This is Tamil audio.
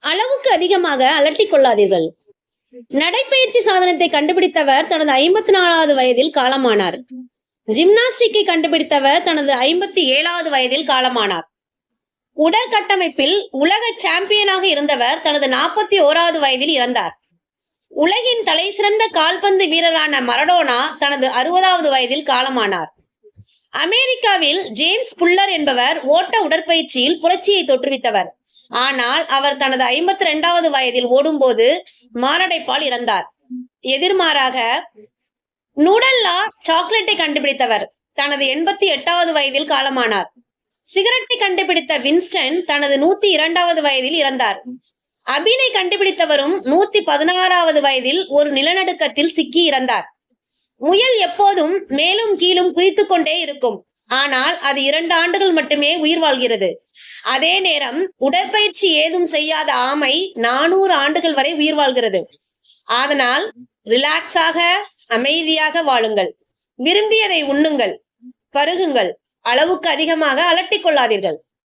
அளவுக்கு அதிகமாக அலட்டிக் கொள்ளாதீர்கள். நடைப்பயிற்சி சாதனத்தை கண்டுபிடித்தவர் தனது ஐம்பத்தி நாலாவது வயதில் காலமானார். ஜிம்னாஸ்டிக்கை கண்டுபிடித்தவர் தனது ஐம்பத்தி ஏழாவது வயதில் காலமானார். உடற்கட்டமைப்பில் உலக சாம்பியனாக இருந்தவர் தனது நாற்பத்தி ஓராவது வயதில் இறந்தார். உலகின் தலைசிறந்த கால்பந்து வீரரான மரடோனா தனது அறுபதாவது வயதில் காலமானார். அமெரிக்காவில் ஜேம்ஸ் புல்லர் என்பவர் ஓட்ட உடற்பயிற்சியில் புரட்சியை தோற்றுவித்தவர். ஆனால் அவர் தனது ஐம்பத்தி ரெண்டாவது வயதில் ஓடும்போது மாரடைப்பால் இறந்தார். எதிர்மாறாக நூடல்லா சாக்லேட்டை கண்டுபிடித்தவர் தனது எண்பத்தி எட்டாவது வயதில் காலமானார். சிகரெட்டை கண்டுபிடித்த வின்ஸ்டன் தனது நூத்தி இரண்டாவது வயதில் இறந்தார். அபினை கண்டுபிடித்தவரும் நூத்தி பதினாறாவது வயதில் ஒரு நிலநடுக்கத்தில் சிக்கி இறந்தார். முயல் எப்போதும் மேலும் கீழும் குதித்துக் கொண்டே இருக்கும். ஆனால் அது இரண்டு ஆண்டுகள் மட்டுமே உயிர் வாழ்கிறது. அதே நேரம் உடற்பயிற்சி ஏதும் செய்யாத ஆமை நானூறு ஆண்டுகள் வரை உயிர் வாழ்கிறது. அதனால் ரிலாக்ஸாக அமைதியாக வாழுங்கள். விரும்பியதை உண்ணுங்கள். பருகுங்கள். அளவுக்கு அதிகமாக அலட்டிக் கொள்ளாதீர்கள்.